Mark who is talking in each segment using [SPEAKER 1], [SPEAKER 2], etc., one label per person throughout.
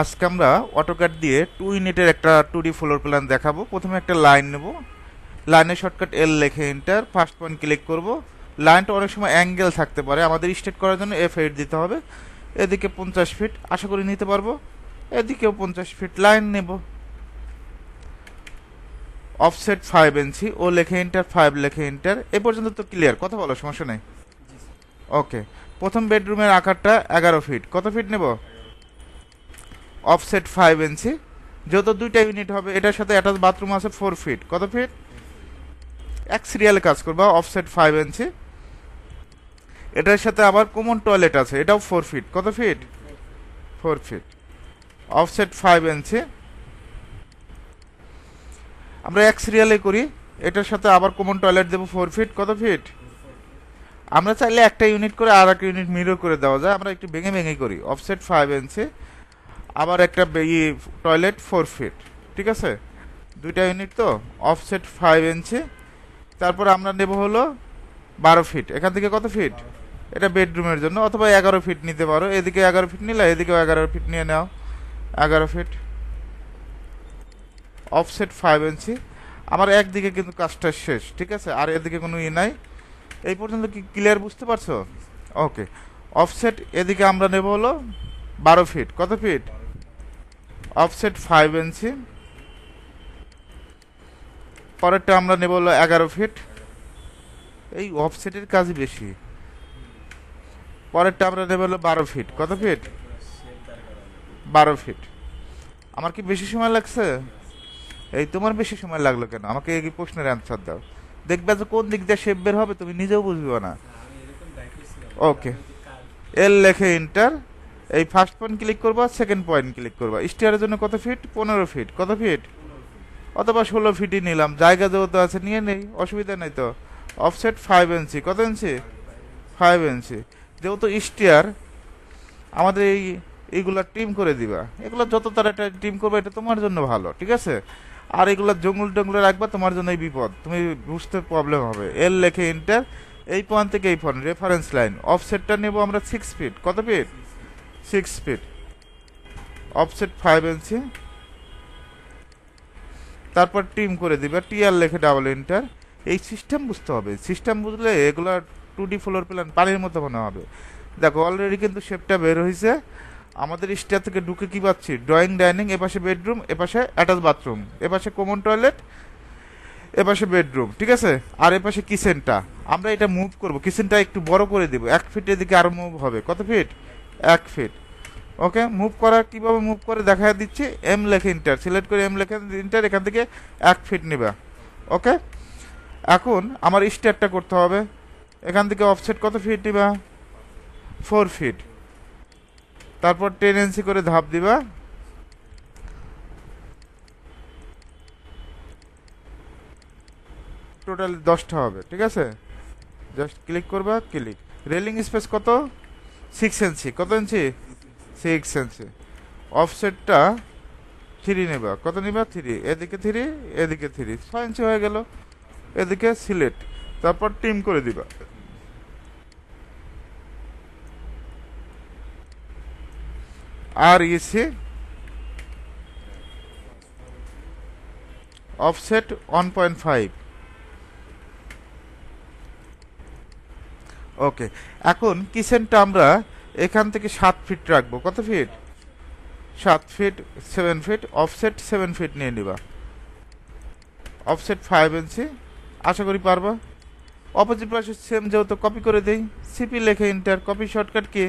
[SPEAKER 1] আজকে আমরা অটোক্যাড দিয়ে টু ইউনিটের একটা টু ডি ফ্লোর প্ল্যান দেখাবো। প্রথমে একটা লাইন নেব। লাইনের শর্টকাট এল লেখে এন্টার ফার্স্ট পয়েন্ট ক্লিক করব। লাইনটা অনেক সময় অ্যাঙ্গেল থাকতে পারে আমাদের স্টেট করার জন্য এফ এইট দিতে হবে। এদিকে পঞ্চাশ ফিট আশা করি নিতে পারব। এদিকেও পঞ্চাশ ফিট লাইন নেব। অফসেট ফাইভ ইঞ্চি ও লেখে এন্টার ফাইভ লেখে এন্টার এ পর্যন্ত তো ক্লিয়ার কথা বলো সমস্যা নেই। ওকে প্রথম বেডরুমের আকারটা এগারো ফিট কত ফিট নেব? অফসেট ফাইভ ইঞ্চি যেহেতু দুইটা ইউনিট হবে, এটার সাথে অ্যাটাচ বাথরুম আছে ফোর ফিট কত ফিট এক সিরিয়াল কাজ করবা অফসেট ফাইভ ইঞ্চি এটার সাথে আবার কমন টয়লেট আছে, এটাও ফোর ফিট কত feet four feet offset five inch আমরা এক সিরিয়ালে করি, এটার সাথে আবার কমন টয়লেট দেবো ফোর ফিট কত ফিট আমরা চাইলে একটা ইউনিট করে আর একটা ইউনিট মিরর করে দেওয়া যায়, আমরা একটু ভেঙে ভেঙে করি। অফসেট ফাইভ ইঞ্চি আবার একটা টয়লেট ফোর ফিট ঠিক আছে? দুইটা ইউনিট তো অফসেট ফাইভ ইঞ্চি তারপর আমরা নেব হলো বারো ফিট এখান থেকে কত ফিট এটা বেডরুমের জন্য, অথবা এগারো ফিট নিতে পারো। এদিকে এগারো ফিট নিলে, এদিকেও এগারো ফিট নিয়ে নাও। এগারো ফিট অফসেট ফাইভ ইঞ্চি আমার একদিকে কিন্তু কাজটা শেষ, ঠিক আছে? আর এদিকে কোনো ই নাই। এই পর্যন্ত কি ক্লিয়ার বুঝতে পারছ? ওকে অফসেট এদিকে আমরা নেব হলো বারো ফিট কত ফিট অফসেট ফাইভ ইঞ্চি পরেরটা আমরা নেব হলো এগারো ফিট এই অফসেটের কাজই বেশি। পরেরটা আমরা নেব হলো বারো ফিট কত ফিট বারো ফিট আমার কি বেশি সময় লাগছে? এই তোমার বেশি সময় লাগল কেন? আমাকে এই প্রশ্নের অ্যান্সার দাও। দেখবে যে কোন দিক দিয়ে শেপ বের হবে তুমি নিজেও বুঝবে না। ওকে এল লেখে ইন্টার এই ফার্স্ট পয়েন্ট ক্লিক করবা সেকেন্ড পয়েন্ট ক্লিক করবা। স্টিয়ারের জন্য কত ফিট পনেরো ফিট কত ফিট অথবা ষোলো ফিটই নিলাম। জায়গা যেহেতু আছে, নিয়ে নেই, অসুবিধা নেই তো। অফসেট ফাইভ ইঞ্চি কত ইঞ্চি ফাইভ ইঞ্চি যেহেতু স্টিয়ার আমাদের এই, এইগুলা টিম করে দিবা। এগুলো যত তাড়াতাড়ি টিম করবে, এটা তোমার জন্য ভালো, ঠিক আছে? আর এগুলো জঙ্গল টঙ্গলে রাখবা, তোমার জন্যই বিপদ। তুমি বুঝতে প্রবলেম হবে। এল লেখে ইন্টার এই পয়েন্ট থেকে এই পয়েন্ট রেফারেন্স লাইন অফসেটটা নেব আমরা সিক্স ফিট কত feet six feet offset five inch তারপর টিম করে দিবে টিআর লেখে ডাবল ইন্টার এই সিস্টেম বুঝতে হবে। সিস্টেম বুঝলে এগুলো টু ডি ফ্লোর প্ল্যান পানির মতো মনে হবে। দেখো অলরেডি কিন্তু শেপটা বের হয়েছে আমাদের স্টার থেকে ঢুকে কি পাচ্ছি? ড্রয়িং ডাইনিং এপাশে বেডরুম এপাশে অ্যাটাচ বাথরুম এপাশে কমন টয়লেট এপাশে বেডরুম ঠিক আছে? আর এপাশে কিচেনটা আমরা এটা মুভ করব। কিচেনটা একটু বড় করে দিব। এক ফিটের দিকে আরও মুভ হবে। কত ফিট এক ফিট ওকে মুভ করা কীভাবে মুভ করে দেখা দিচ্ছি? এম লেখে ইন্টার সিলেক্ট করে এম লেখে ইন্টার এখান থেকে এক ফিট নেবা। ওকে এখন আমার স্টেয়ারটা করতে হবে। এখান থেকে অফসেট কত ফিট নিবা? ফোর ফিট তারপর টেন এনসি করে ধাপ দিবা। টোটাল দশটা হবে, ঠিক আছে? জাস্ট ক্লিক করবা ক্লিক রেলিং স্পেস কত? সিক্স ইঞ্চি কত ইঞ্চি সিক্স ইঞ্চি অফসেটটা থ্রি নেবা। কত নিবা? থ্রি এদিকে থ্রি এদিকে থ্রি ছয় ইঞ্চি হয়ে গেল। এদিকে সিলেট তারপর টিম করে দিবা। আর ইসে offset one point five okay এখন কিচেনটা আমরা এখান থেকে সাত ফিট রাখব। কত ফিট সাত feet seven feet offset seven feet নিয়ে নিবা। অফসেট ফাইভ ইঞ্চি আশা করি পারবা। অপোজিট পাশে সেম যেহেতু কপি করে দেই সিপি লেখে ইন্টার কপি শর্টকাট কি?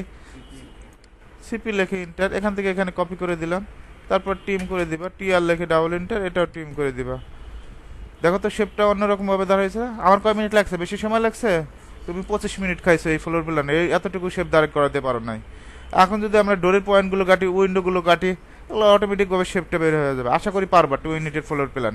[SPEAKER 1] সিপি লেখে ইন্টার এখান থেকে এখানে কপি করে দিলাম। তারপর টিম করে দিবা টিআর লেখে ডাবল ইন্টার এটাও টিম করে দিবা। দেখো তো শেপটা অন্যরকম ভাবে দাঁড়াইছে। আমার কয় মিনিট লাগছে? বেশি সময় লাগছে? তুমি পঁচিশ মিনিট খাইছো এই ফ্লোর প্ল্যান এই এতটুকু শেপ দাঁড় করাতে পারো নাই। এখন যদি আমরা ডোরের পয়েন্টগুলো কাটি উইন্ডোগুলো কাটি, তাহলে অটোমেটিকভাবে শেপটা বের হয়ে যাবে। আশা করি পারবা টু ইউনিটের ফ্লোর প্ল্যান